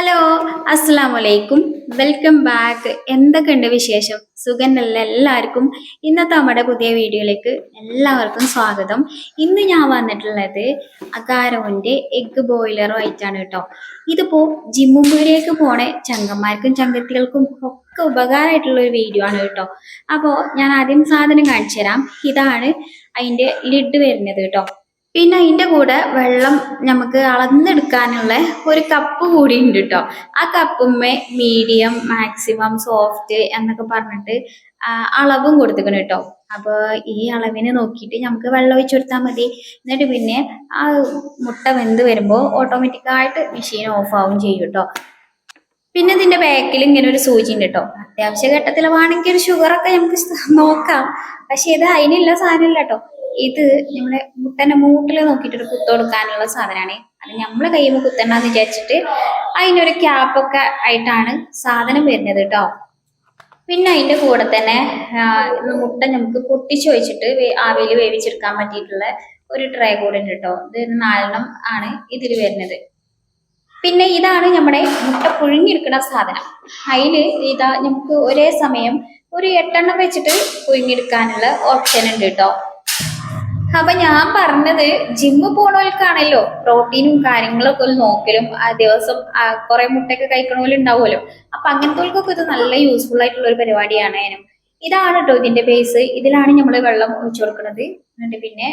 Hello അസ്സാം വലൈക്കും welcome back എന്തൊക്കെയുണ്ട് വിശേഷം? സുഖന്നല്ല എല്ലാവർക്കും. ഇന്നത്തെ നമ്മുടെ പുതിയ വീഡിയോയിലേക്ക് എല്ലാവർക്കും സ്വാഗതം. ഇന്ന് ഞാൻ വന്നിട്ടുള്ളത് അകാരോന്റെ എഗ്ഗ് ബോയിലറും ആയിട്ടാണ് കേട്ടോ. ഇതിപ്പോൾ ജിമ്മുമ്പിലേക്ക് പോണ ചങ്കന്മാർക്കും ചങ്കത്തികൾക്കും ഒക്കെ ഉപകാരമായിട്ടുള്ള ഒരു വീഡിയോ ആണ് കേട്ടോ. അപ്പോൾ ഞാൻ ആദ്യം സാധനം കാണിച്ചു തരാം ഇതാണ് അതിന്റെ ലിഡ് വരുന്നത് കേട്ടോ. പിന്നെ അതിന്റെ കൂടെ വെള്ളം നമുക്ക് അളന്നെടുക്കാനുള്ള ഒരു കപ്പ് കൂടി ഉണ്ട് കേട്ടോ ആ കപ്പുമ്മേ മീഡിയം മാക്സിമം സോഫ്റ്റ് എന്നൊക്കെ പറഞ്ഞിട്ട് അളവും കൊടുത്തിക്കണം കേട്ടോ അപ്പൊ ഈ അളവിനെ നോക്കിയിട്ട് നമുക്ക് വെള്ളം ഒഴിച്ചു കൊടുത്താൽ മതി. എന്നിട്ട് പിന്നെ ആ മുട്ട വെന്ത് വരുമ്പോൾ ഓട്ടോമാറ്റിക്കായിട്ട് മെഷീൻ ഓഫ് ആവും ചെയ്യും കേട്ടോ പിന്നെ ഇതിന്റെ ബാക്കിൽ ഇങ്ങനെ ഒരു സൂചി ഉണ്ട് കേട്ടോ അത്യാവശ്യ ഘട്ടത്തിൽ വേണമെങ്കിൽ ഒരു ഷുഗറൊക്കെ നമുക്ക് നോക്കാം. പക്ഷെ ഇത് അതിനുള്ള സാധനമില്ല കേട്ടോ ഇത് നമ്മുടെ മുട്ടന്റെ മൂട്ടിൽ നോക്കിയിട്ട് ഒരു കുത്തു കൊടുക്കാനുള്ള സാധനമാണ് അത് നമ്മളെ കയ്യിൽ കുത്തണ്ടെന്ന് വിചാരിച്ചിട്ട് അതിനൊരു ക്യാപ്പൊക്കെ ആയിട്ടാണ് സാധനം വരുന്നത് കേട്ടോ. പിന്നെ അതിന്റെ കൂടെ തന്നെ മുട്ട നമുക്ക് പൊട്ടിച്ചു വെച്ചിട്ട് ആവിയിൽ വേവിച്ചെടുക്കാൻ പറ്റിയിട്ടുള്ള ഒരു ട്രേ കൂടെ ഉണ്ട് കേട്ടോ. ഇത് നാലെണ്ണം ആണ് ഇതിൽ വരുന്നത്. പിന്നെ ഇതാണ് നമ്മുടെ മുട്ട പുഴുങ്ങിയെടുക്കുന്ന സാധനം. അതിൽ ഇതാ നമുക്ക് ഒരേ സമയം ഒരു എട്ടെണ്ണം വെച്ചിട്ട് പുഴുങ്ങിയെടുക്കാനുള്ള ഓപ്ഷൻ ഉണ്ട് കേട്ടോ. അപ്പൊ ഞാൻ പറഞ്ഞത് ജിമ്മ് പോണവർക്കാണല്ലോ പ്രോട്ടീനും കാര്യങ്ങളൊക്കെ ഒന്ന് നോക്കലും ആ ദിവസം കുറെ മുട്ടയൊക്കെ കഴിക്കണ ഉണ്ടാവുമല്ലോ. അപ്പൊ അങ്ങനത്തെ ഇത് നല്ല യൂസ്ഫുൾ ആയിട്ടുള്ള ഒരു പരിപാടിയാണ് അതിനും ഇതാണ് കേട്ടോ ഇതിന്റെ ബേസ് ഇതിലാണ് നമ്മൾ വെള്ളം ഒഴിച്ചു കൊടുക്കുന്നത് എന്നിട്ട് പിന്നെ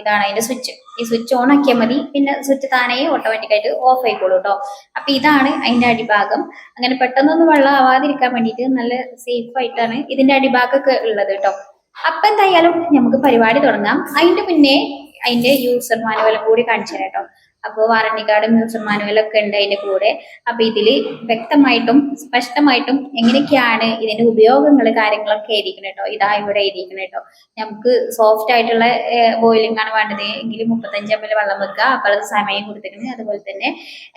ഇതാണ് അതിന്റെ സ്വിച്ച് ഈ സ്വിച്ച് ഓൺ ആക്കിയാൽ മതി. പിന്നെ സ്വിച്ച് താനേ ഓട്ടോമാറ്റിക് ആയിട്ട് ഓഫ് ആയിക്കോളൂ കേട്ടോ അപ്പൊ ഇതാണ് അതിന്റെ അടിഭാഗം. അങ്ങനെ പെട്ടെന്നൊന്നും വെള്ളം ആവാതിരിക്കാൻ വേണ്ടിയിട്ട് നല്ല സേഫ് ആയിട്ടാണ് ഇതിന്റെ അടിഭാഗമൊക്കെ ഉള്ളത് കേട്ടോ അപ്പൊ എന്തായാലും നമുക്ക് പരിപാടി തുടങ്ങാം. അതിന്റെ മുന്നേ അതിന്റെ യൂസർ മാനുവലും കൂടി കാണിച്ചു തരാം കേട്ടോ. അപ്പോൾ വാറണ്ടി കാർഡും യൂസർ മാനുവലൊക്കെ ഉണ്ട് അതിന്റെ കൂടെ. അപ്പോൾ ഇതിൽ വ്യക്തമായിട്ടും സ്പഷ്ടമായിട്ടും എങ്ങനെയൊക്കെയാണ് ഇതിന്റെ ഉപയോഗങ്ങൾ കാര്യങ്ങളൊക്കെ ആയിരിക്കണം കേട്ടോ ഇതാ ഇവിടെ ആയിരിക്കണം കേട്ടോ നമുക്ക് സോഫ്റ്റ് ആയിട്ടുള്ള ബോയിലിംഗ് ആണ് വേണ്ടത്. എങ്കിൽ മുപ്പത്തഞ്ച് എം എൽ വെള്ളം വെക്കുക. അപ്പോൾ അത് സമയം കൊടുത്തിട്ടുണ്ട്. അതുപോലെ തന്നെ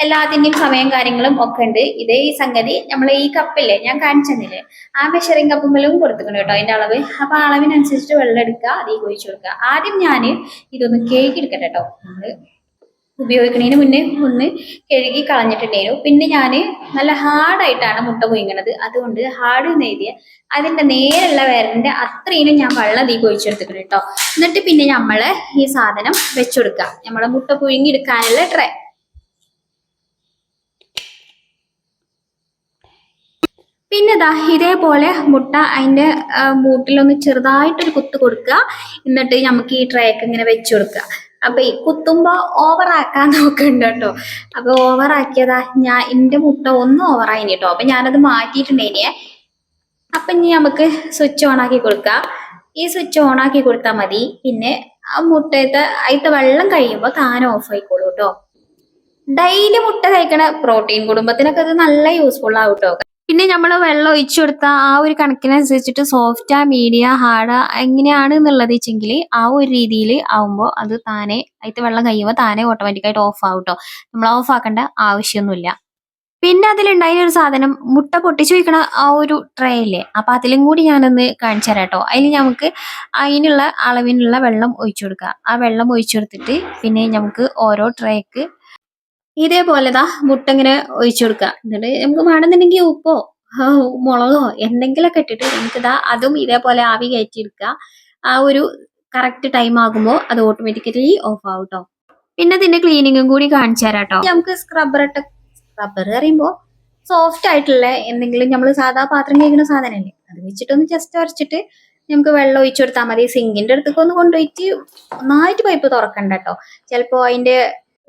എല്ലാത്തിന്റെയും സമയം കാര്യങ്ങളും ഒക്കെ ഉണ്ട്. ഇതേ ഈ സംഗതി നമ്മൾ ഈ കപ്പില്ലേ ഞാൻ കാണിച്ചു തന്നില്ലേ ആ മെഷറിംഗ് കപ്പുമ്പോഴും കൊടുത്തിട്ടുണ്ട് കേട്ടോ അതിന്റെ അളവ്. അപ്പോൾ അളവിനനുസരിച്ചിട്ട് വെള്ളം എടുക്കുക അതിൽ ഒഴിച്ചു കൊടുക്കുക. ആദ്യം ഞാൻ ഇതൊന്ന് കേക്ക് എടുക്കട്ടെ കേട്ടോ നമ്മൾ ഉപയോഗിക്കുന്നതിന് മുന്നേ ഒന്ന് കഴുകി കളഞ്ഞിട്ടുണ്ടായിരുന്നു. പിന്നെ ഞാൻ നല്ല ഹാർഡായിട്ടാണ് മുട്ട പൊയ്ങ്ങണത് അതുകൊണ്ട് ഹാർഡ് എന്ന് എഴുതിയ അതിന്റെ നേരെയുള്ള വിരലിന്റെ അത്രയും ഞാൻ വെള്ളം തീ ഒഴിച്ചെടുത്തിട്ടുണ്ട് കേട്ടോ. എന്നിട്ട് പിന്നെ നമ്മൾ ഈ സാധനം വെച്ചുകൊടുക്കുക നമ്മളെ മുട്ട പുഴുങ്ങിയെടുക്കാനുള്ള ട്രേ പിന്നെ ദാ ഇതേപോലെ മുട്ട അതിന്റെ ആ, മൂട്ടിലൊന്ന് ചെറുതായിട്ടൊരു കുത്ത് കൊടുക്കുക. എന്നിട്ട് നമുക്ക് ഈ ട്രേക്ക് ഇങ്ങനെ വെച്ചു കൊടുക്കുക അപ്പൊ ഈ കുത്തുമ്പോ ഓവർ ആക്കാൻ നോക്കണ്ട കേട്ടോ അപ്പൊ ഓവർ ആക്കിയതാ ഞാൻ എന്റെ മുട്ട ഒന്ന് ഓവറായി കേട്ടോ അപ്പൊ ഞാനത് മാറ്റിയിട്ടുണ്ടേനെ. അപ്പൊ ഇനി നമുക്ക് സ്വിച്ച് ഓൺ ആക്കി കൊടുക്കാം. ഈ സ്വിച്ച് ഓൺ ആക്കി കൊടുത്താൽ മതി. പിന്നെ ആ മുട്ടയത്തെ അതിലത്തെ വെള്ളം കഴിയുമ്പോൾ താനെ ഓഫ് ആയിക്കോളൂ കേട്ടോ ഡെയിലി മുട്ട കഴിക്കണ പ്രോട്ടീൻ കുടുംബത്തിനൊക്കെ അത് നല്ല യൂസ്ഫുൾ ആവും കേട്ടോ പിന്നെ നമ്മൾ വെള്ളം ഒഴിച്ചു കൊടുത്ത ആ ഒരു കണക്കിനനുസരിച്ചിട്ട് സോഫ്റ്റാ മീഡിയ ഹാർഡാ എങ്ങനെയാണ് എന്നുള്ളത് വെച്ചെങ്കിൽ ആ ഒരു രീതിയിൽ ആവുമ്പോൾ അത് താനെ അതിൽ വെള്ളം കഴിയുമ്പോൾ താനെ ഓട്ടോമാറ്റിക്കായിട്ട് ഓഫ് ആവും കേട്ടോ നമ്മൾ ഓഫ് ആക്കേണ്ട ആവശ്യമൊന്നുമില്ല പിന്നെ അതിലുണ്ടായ ഒരു സാധനം മുട്ട പൊട്ടിച്ചു വയ്ക്കണ ആ ഒരു ട്രേ ഇല്ലേ? അപ്പൊ അതിലും കൂടി ഞാനൊന്ന് കാണിച്ചു തരാം കേട്ടോ അതിൽ നമുക്ക് അതിനുള്ള അളവിനുള്ള വെള്ളം ഒഴിച്ചു കൊടുക്കുക ആ വെള്ളം ഒഴിച്ചു കൊടുത്തിട്ട് പിന്നെ നമുക്ക് ഓരോ ട്രേക്ക് ഇതേപോലെ ദാ മുട്ട ഇങ്ങനെ ഒഴിച്ചു കൊടുക്കുക. എന്നിട്ട് നമുക്ക് വേണമെന്നുണ്ടെങ്കിൽ ഉപ്പോ മുളകോ എന്തെങ്കിലുമൊക്കെ ഇട്ടിട്ട് നമുക്ക് ദാ അതും ഇതേപോലെ ആവി കയറ്റി എടുക്കുക. ആ ഒരു കറക്റ്റ് ടൈം ആകുമ്പോൾ അത് ഓട്ടോമാറ്റിക്കലി ഓഫ് ആവും കേട്ടോ പിന്നെ ഇതിന്റെ ക്ലീനിങ്ങും കൂടി കാണിച്ചു തരാം കേട്ടോ നമുക്ക് സ്ക്രബ്ബർ ഇട്ട സ്ക്രബ്ബർ പറയുമ്പോൾ സോഫ്റ്റ് ആയിട്ടുള്ള എന്തെങ്കിലും നമ്മൾ സാധാ പാത്രം കഴിക്കുന്ന സാധനമല്ലേ? അത് വെച്ചിട്ടൊന്ന് ജസ്റ്റ് ഉരച്ചിട്ട് നമുക്ക് വെള്ളം ഒഴിച്ചു കൊടുത്താൽ മതി. സിങ്കിന്റെ അടുത്തേക്ക് ഒന്ന് കൊണ്ടുപോയിട്ട് നന്നായിട്ട് പൈപ്പ് തുറക്കണ്ട കേട്ടോ ചിലപ്പോൾ അതിന്റെ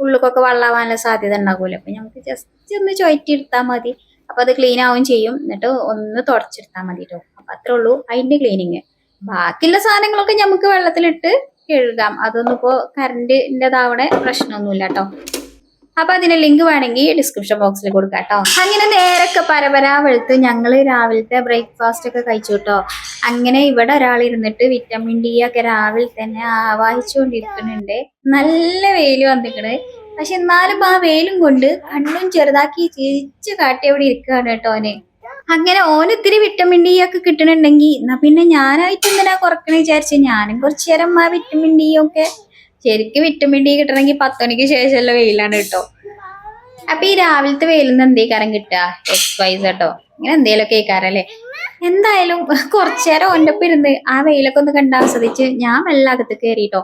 ഉള്ളിലൊക്കെ വെള്ളമാവാനുള്ള സാധ്യത ഉണ്ടാകുമല്ലോ അപ്പൊ നമുക്ക് ജസ്റ്റ് ഒന്ന് ചുഴറ്റി എടുത്താൽ മതി. അപ്പൊ അത് ക്ലീൻ ആവും ചെയ്യും. എന്നിട്ട് ഒന്ന് തുടച്ചെടുത്താൽ മതി കേട്ടോ അപ്പൊ അത്രേ ഉള്ളൂ അതിന്റെ ക്ലീനിങ് ബാക്കിയുള്ള സാധനങ്ങളൊക്കെ നമുക്ക് വെള്ളത്തിലിട്ട് കഴുകാം. അതൊന്നും ഇപ്പോ കറണ്ടിന്റെതാവണ പ്രശ്നമൊന്നുമില്ല കേട്ടോ അപ്പൊ അതിന്റെ ലിങ്ക് വേണമെങ്കിൽ ഡിസ്ക്രിപ്ഷൻ ബോക്സിൽ കൊടുക്കാം കേട്ടോ. അങ്ങനെ നേരൊക്കെ പരപരാ വെളുത്ത് ഞങ്ങൾ രാവിലത്തെ ബ്രേക്ക്ഫാസ്റ്റ് ഒക്കെ കഴിച്ചു കേട്ടോ. അങ്ങനെ ഇവിടെ ഒരാൾ ഇരുന്നിട്ട് വിറ്റമിൻ ഡി ഒക്കെ രാവിലെ തന്നെ ആവാഹിച്ചുകൊണ്ടിരിക്കുന്നുണ്ട്. നല്ല വെയിൽ വന്നിക്കണ്. പക്ഷെ എന്നാലും ആ വെയിലും കൊണ്ട് കണ്ണും ചെറുതാക്കി ചിരിച്ചു കാട്ടി അവിടെ ഇരിക്കുകയാണ് കേട്ടോ ഓന്. അങ്ങനെ ഓന് ഇത്തിരി വിറ്റമിൻ ഡി ഒക്കെ കിട്ടണുണ്ടെങ്കിൽ എന്നാ പിന്നെ ഞാനായിട്ട് എന്തിനാ കുറക്കണ വിചാരിച്ചു? ഞാനും കുറച്ചു നേരം ആ വിറ്റമിൻ ഡി ഒക്കെ ശരിക്കും വിറ്റമിൻ ഡി കിട്ടണമെങ്കിൽ പത്ത് മണിക്ക് ശേഷമുള്ള വെയിലാണ് കേട്ടോ. അപ്പൊ ഈ രാവിലത്തെ വെയിലിന്ന് എന്തേക്കാരം കിട്ടുക? എക്സ് വൈസ് കേട്ടോ ഇങ്ങനെ എന്തേലൊക്കെ കേൾക്കാറല്ലേ എന്തായാലും കുറച്ചേരം ഓന്റെ ഒപ്പം ഇരുന്ന് ആ വെയിലൊക്കെ ഒന്ന് കണ്ട് ആസ്വദിച്ച് ഞാൻ വെള്ളം അകത്ത് കയറിട്ടോ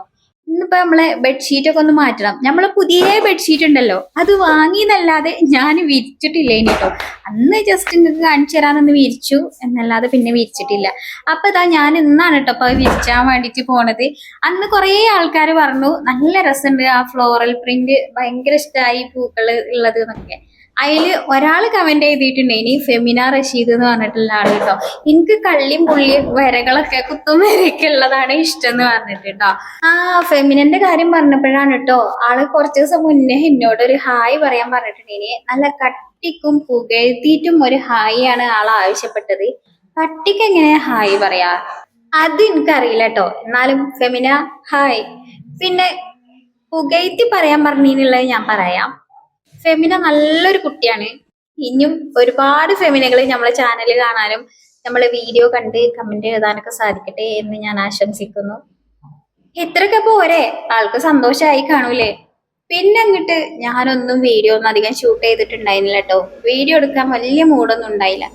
ഇന്നിപ്പോ നമ്മളെ ബെഡ്ഷീറ്റ് ഒക്കെ ഒന്ന് മാറ്റണം. നമ്മളെ പുതിയ ബെഡ്ഷീറ്റ് ഉണ്ടല്ലോ. അത് വാങ്ങിയെന്നല്ലാതെ ഞാൻ വിരിച്ചിട്ടില്ല ഇനി കേട്ടോ അന്ന് ജസ്റ്റ് നിങ്ങൾക്ക് കാണിച്ചു തരാമെന്ന് വിരിച്ചു. എന്നല്ലാതെ പിന്നെ വിരിച്ചിട്ടില്ല. അപ്പൊ ഇതാ ഞാൻ ഇന്നാണ് കേട്ടോ അപ്പൊ വിരിച്ചാൻ വേണ്ടിട്ട് പോണത്. അന്ന് കുറേ ആൾക്കാർ പറഞ്ഞു നല്ല രസമുണ്ട് ആ ഫ്ലോറൽ പ്രിന്റ് ഭയങ്കര ഇഷ്ടമായി പൂക്കൾ ഉള്ളത് എന്നൊക്കെ. അതിൽ ഒരാൾ കമന്റ് ചെയ്തിട്ടുണ്ട് ഇനി ഫെമിന റഷീദ് എന്ന് പറഞ്ഞിട്ടുള്ള ആൾ കേട്ടോ എനിക്ക് കള്ളിയും പുള്ളിയും വരകളൊക്കെ കുത്തും വരയൊക്കെ ഉള്ളതാണ് ഇഷ്ടം എന്ന് പറഞ്ഞിട്ട് കേട്ടോ ആ ഫെമിനന്റെ കാര്യം പറഞ്ഞപ്പോഴാണ് കേട്ടോ ആൾ കുറച്ച് ദിവസം മുന്നേ എന്നോട് ഒരു ഹായ് പറയാൻ പറഞ്ഞിട്ടുണ്ട്. ഇനി നല്ല കട്ടിക്കും പുകഴ്ത്തിയിട്ടും ഒരു ഹായ് ആണ് ആൾ ആവശ്യപ്പെട്ടത്. കട്ടിക്ക് എങ്ങനെ ഹായ് പറയാ? അത് എനിക്കറിയില്ല കേട്ടോ എന്നാലും ഫെമിന ഹായ്. പിന്നെ പുകഴ്ത്തി പറയാൻ പറഞ്ഞതിനുള്ളത് ഞാൻ പറയാം. ഫെമിന നല്ലൊരു കുട്ടിയാണ്. ഇനിയും ഒരുപാട് ഫെമിനകൾ നമ്മളെ ചാനൽ കാണാനും നമ്മളെ വീഡിയോ കണ്ട് കമന്റ് എഴുതാനൊക്കെ സാധിക്കട്ടെ എന്ന് ഞാൻ ആശംസിക്കുന്നു. ഇത്രയൊക്കെ പോരെ. ആൾക്ക് സന്തോഷമായി കാണൂലേ. പിന്നെ അങ്ങോട്ട് ഞാനൊന്നും വീഡിയോ ഒന്നും അധികം ഷൂട്ട് ചെയ്തിട്ടുണ്ടായിരുന്നില്ല കേട്ടോ വീഡിയോ എടുക്കാൻ വലിയ മൂഡൊന്നും ഉണ്ടായില്ല.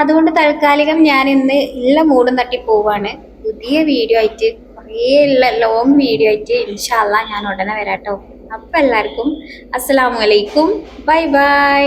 അതുകൊണ്ട് താൽക്കാലികം ഞാൻ ഇന്ന് ഉള്ള മൂടും തട്ടി പോവാണ്. പുതിയ വീഡിയോ ആയിട്ട് കുറേ ഉള്ള ലോങ് വീഡിയോ ആയിട്ട് ഇൻഷാല്ല ഞാൻ ഉടനെ വരാട്ടോ. അപ്പൊ എല്ലാവർക്കും അസ്സലാമു അലൈക്കും. Bye bye.